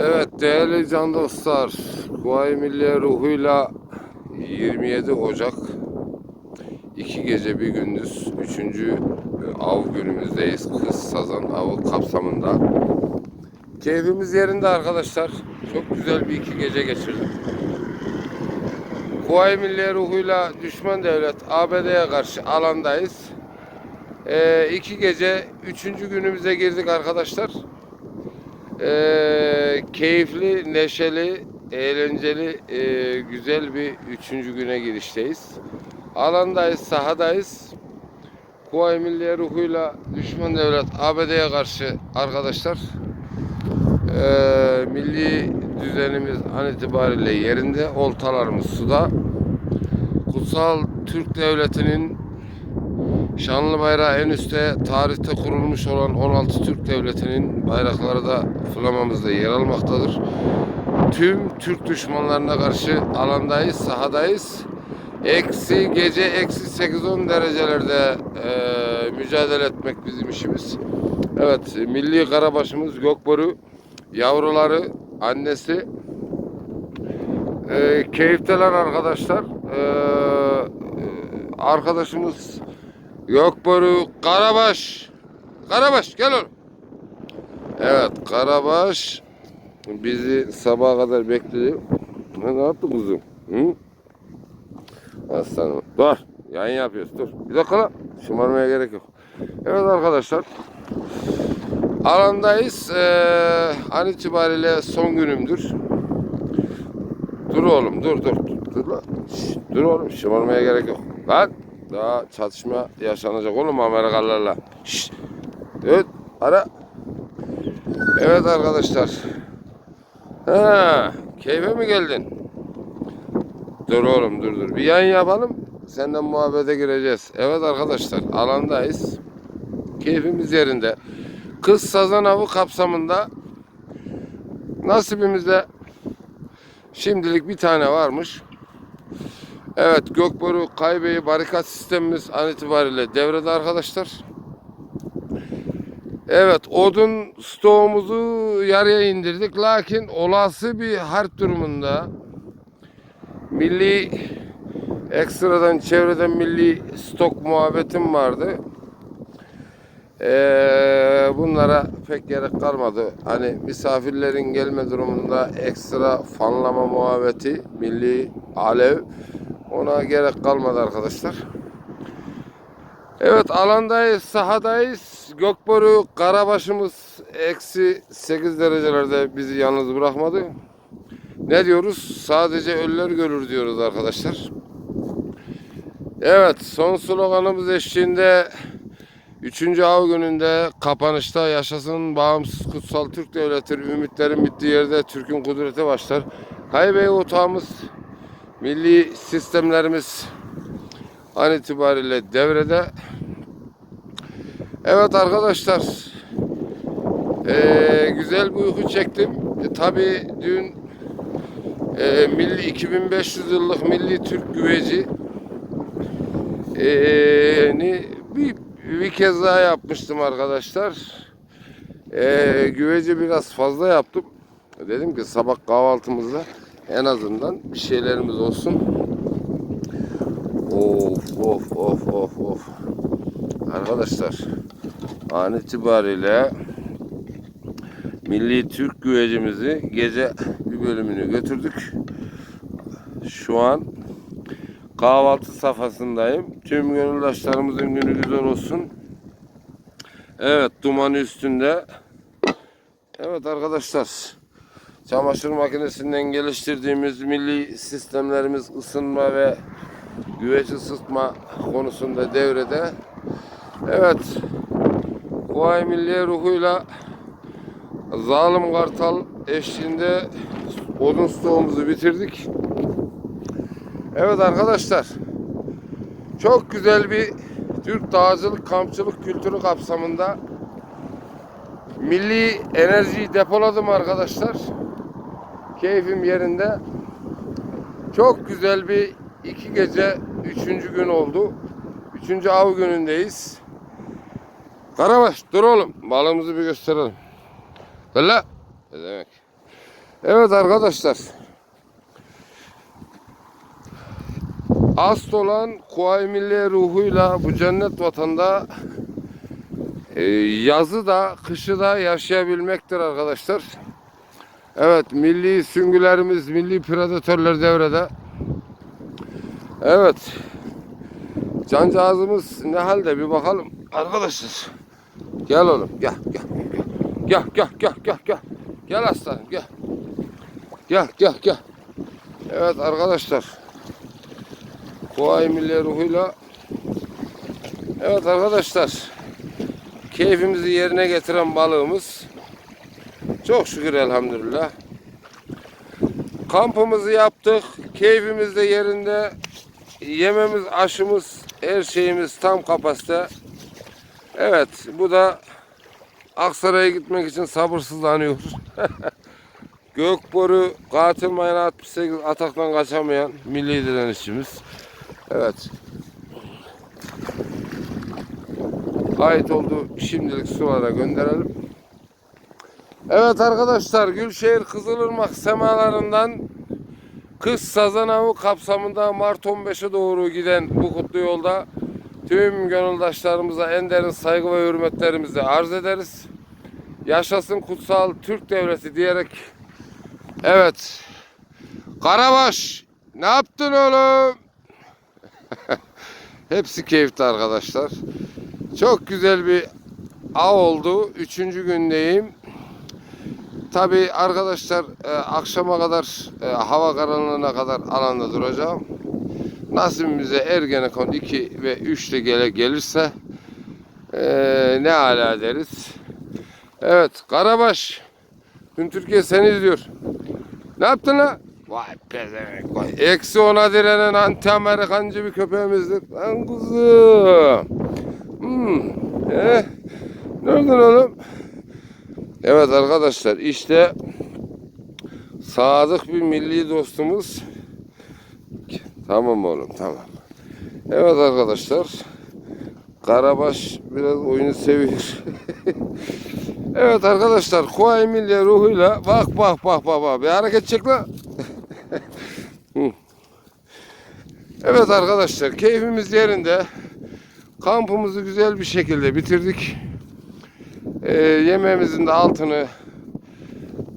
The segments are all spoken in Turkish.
Evet değerli can dostlar, Kuvayi Milliye ruhuyla 27 Ocak iki gece bir gündüz üçüncü av günümüzdeyiz. Kız sazan avı kapsamında. Keyfimiz yerinde arkadaşlar. Çok güzel bir iki gece geçirdik. Kuvayi Milliye ruhuyla düşman devlet ABD'ye karşı alandayız. Ee, iki gece üçüncü günümüze girdik arkadaşlar. Ee, keyifli, neşeli, eğlenceli, e, güzel bir üçüncü güne girişteyiz. Alandayız, sahadayız. Kuvayi Milliye ruhuyla düşman devlet ABD'ye karşı arkadaşlar e, milli düzenimiz an itibariyle yerinde, oltalarımız suda. Kutsal Türk Devleti'nin Şanlı bayrağı en üstte tarihte kurulmuş olan 16 Türk Devleti'nin bayrakları da flamamızda yer almaktadır. Tüm Türk düşmanlarına karşı alandayız, sahadayız. Eksi gece eksi 8-10 derecelerde e, mücadele etmek bizim işimiz. Evet, milli karabaşımız Gökboru, yavruları, annesi. E, keyifteler arkadaşlar. E, e, arkadaşımız Gökboru Karabaş. Karabaş gel oğlum. Evet Karabaş bizi sabaha kadar bekledi. Ne, yaptın kuzum? Hı? Aslanım. Dur. Yayın yapıyoruz. Dur. Bir dakika lan. Şımarmaya gerek yok. Evet arkadaşlar. Alandayız. Ee, an itibariyle son günümdür. Dur oğlum dur dur. Dur, dur lan. Şşt, dur oğlum şımarmaya gerek yok. Lan. Daha çatışma yaşanacak oğlum Amerikalılarla. Şşt. Evet. Ara. Evet arkadaşlar. Ha, keyfe mi geldin? Dur oğlum dur dur. Bir yayın yapalım. Senden muhabbete gireceğiz. Evet arkadaşlar alandayız. Keyfimiz yerinde. Kız sazan avı kapsamında nasibimizde şimdilik bir tane varmış. Evet Gökboru Kaybeyi barikat sistemimiz an itibariyle devrede arkadaşlar. Evet odun stoğumuzu yarıya indirdik. Lakin olası bir harp durumunda milli ekstradan çevreden milli stok muhabbetim vardı. Ee, bunlara pek gerek kalmadı. Hani misafirlerin gelme durumunda ekstra fanlama muhabbeti milli alev ona gerek kalmadı arkadaşlar. Evet alandayız, sahadayız. Gökboru Karabaşımız eksi 8 derecelerde bizi yalnız bırakmadı. Ne diyoruz? Sadece ölüler görür diyoruz arkadaşlar. Evet son sloganımız eşliğinde 3. av gününde kapanışta yaşasın bağımsız kutsal Türk devleti ümitlerin bittiği yerde Türk'ün kudreti başlar. Kaybey otağımız milli sistemlerimiz an itibariyle devrede. Evet arkadaşlar ee, güzel bir uyku çektim. E, Tabi dün e, milli 2500 yıllık milli Türk güveci e, ni bir, bir kez daha yapmıştım arkadaşlar. E, güveci biraz fazla yaptım. Dedim ki sabah kahvaltımızda en azından bir şeylerimiz olsun. Of of of of of. Arkadaşlar an itibariyle Milli Türk güvecimizi gece bir bölümünü götürdük. Şu an kahvaltı safhasındayım. Tüm gönüldaşlarımızın günü güzel olsun. Evet duman üstünde. Evet arkadaşlar. Çamaşır makinesinden geliştirdiğimiz milli sistemlerimiz ısınma ve güveç ısıtma konusunda devrede. Evet. Kuvayi Milliye ruhuyla Zalim Kartal eşliğinde odun stoğumuzu bitirdik. Evet arkadaşlar. Çok güzel bir Türk dağcılık, kampçılık kültürü kapsamında milli enerjiyi depoladım arkadaşlar. Keyfim yerinde. Çok güzel bir iki gece üçüncü gün oldu. Üçüncü av günündeyiz. Karabaş dur oğlum. Balığımızı bir gösterelim. Valla. Ne demek? Evet arkadaşlar. Ast olan Kuvayi Milliye ruhuyla bu cennet vatanda e, yazı da kışı da yaşayabilmektir arkadaşlar. Evet milli süngülerimiz, milli predatörler devrede. Evet. Cancağızımız ne halde bir bakalım. Arkadaşlar. Gel oğlum gel gel. Gel gel gel gel gel. Gel aslanım gel. Gel gel gel. Evet arkadaşlar. Kuvayi Milliye ruhuyla Evet arkadaşlar. Keyfimizi yerine getiren balığımız. Çok şükür elhamdülillah. Kampımızı yaptık. Keyfimiz de yerinde. Yememiz, aşımız, her şeyimiz tam kapasite. Evet, bu da Aksaray'a gitmek için sabırsızlanıyor. Gökboru katil mayına 68 ataktan kaçamayan milli direnişçimiz. Evet. Ait olduğu şimdilik sulara gönderelim. Evet arkadaşlar Gülşehir Kızılırmak semalarından Kız Sazan Avı kapsamında Mart 15'e doğru giden bu kutlu yolda tüm gönüldaşlarımıza en derin saygı ve hürmetlerimizi arz ederiz. Yaşasın kutsal Türk Devleti diyerek Evet Karabaş ne yaptın oğlum? Hepsi keyifli arkadaşlar. Çok güzel bir av oldu. Üçüncü gündeyim. Tabi arkadaşlar e, akşama kadar e, hava karanlığına kadar alanda duracağım. Nasibimize Ergenekon 2 ve 3 de gele gelirse e, ne ala deriz. Evet Karabaş Tüm Türkiye seni izliyor. Ne yaptın lan? Vay pezevenk vay. Eksi ona direnen anti Amerikancı bir köpeğimizdir. Lan kuzum. Hmm. Eh. Nereden oğlum? Evet arkadaşlar işte sadık bir milli dostumuz. Tamam oğlum tamam. Evet arkadaşlar. Karabaş biraz oyunu seviyor. evet arkadaşlar Kuvayi Milliye ruhuyla bak bak bak bak bak bir hareket çek lan. Evet arkadaşlar keyfimiz yerinde. Kampımızı güzel bir şekilde bitirdik. Ee, yemeğimizin de altını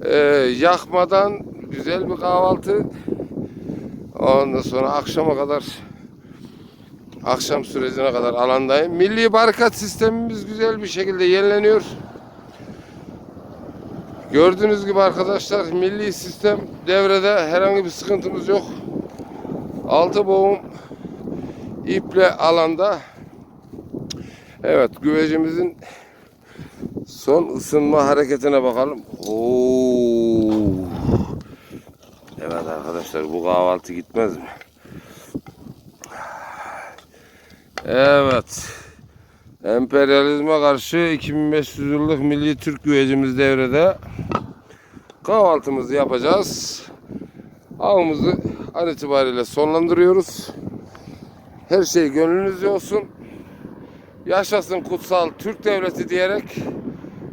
e, yakmadan güzel bir kahvaltı. Ondan sonra akşama kadar akşam sürecine kadar alandayım. Milli barikat sistemimiz güzel bir şekilde yenileniyor. Gördüğünüz gibi arkadaşlar milli sistem devrede herhangi bir sıkıntımız yok. Altı boğum iple alanda. Evet güvecimizin son ısınma hareketine bakalım. Oo. Evet arkadaşlar bu kahvaltı gitmez mi? Evet. Emperyalizme karşı 2500 yıllık milli Türk güvecimiz devrede. Kahvaltımızı yapacağız. Avımızı an itibariyle sonlandırıyoruz. Her şey gönlünüzce olsun. Yaşasın kutsal Türk devleti diyerek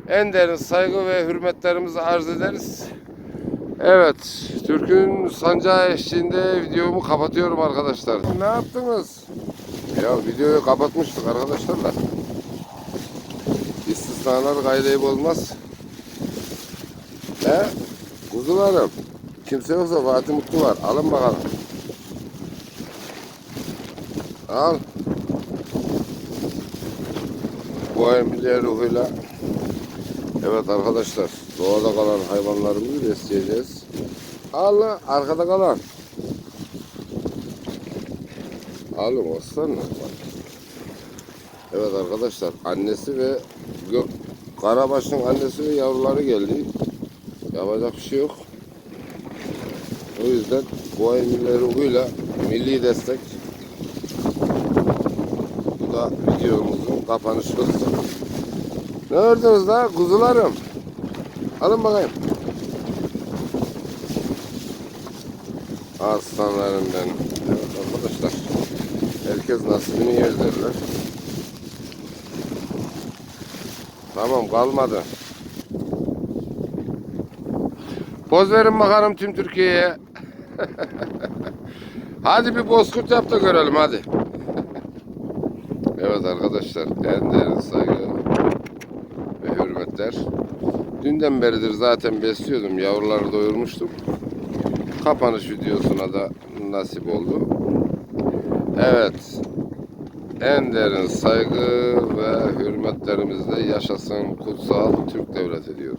en derin saygı ve hürmetlerimizi arz ederiz. Evet, Türk'ün sancağı eşliğinde videomu kapatıyorum arkadaşlar. Ne yaptınız? Ya videoyu kapatmıştık arkadaşlar da. İstisnalar kaydeyi bozmaz. He? Kuzularım. Kimse yoksa Fatih Mutlu var. Alın bakalım. Al. Bu milli ruhuyla Evet arkadaşlar doğada kalan hayvanlarımızı besleyeceğiz. Al lan, arkada kalan. Alın aslan? Evet arkadaşlar annesi ve Karabaş'ın annesi ve yavruları geldi. Yapacak bir şey yok. O yüzden bu ay milli ruhuyla milli destek. Bu da videomuzun kapanışı olsun. Ne ördünüz la kuzularım? Alın bakayım. Aslanlarım ben. Evet arkadaşlar. Herkes nasibini yer derler. Tamam kalmadı. Poz verin bakalım tüm Türkiye'ye. hadi bir bozkurt yap da görelim hadi. evet arkadaşlar en derin saygı ve hürmetler. Dünden beridir zaten besliyordum. Yavruları doyurmuştum. Kapanış videosuna da nasip oldu. Evet. En derin saygı ve hürmetlerimizle yaşasın kutsal Türk devleti diyoruz.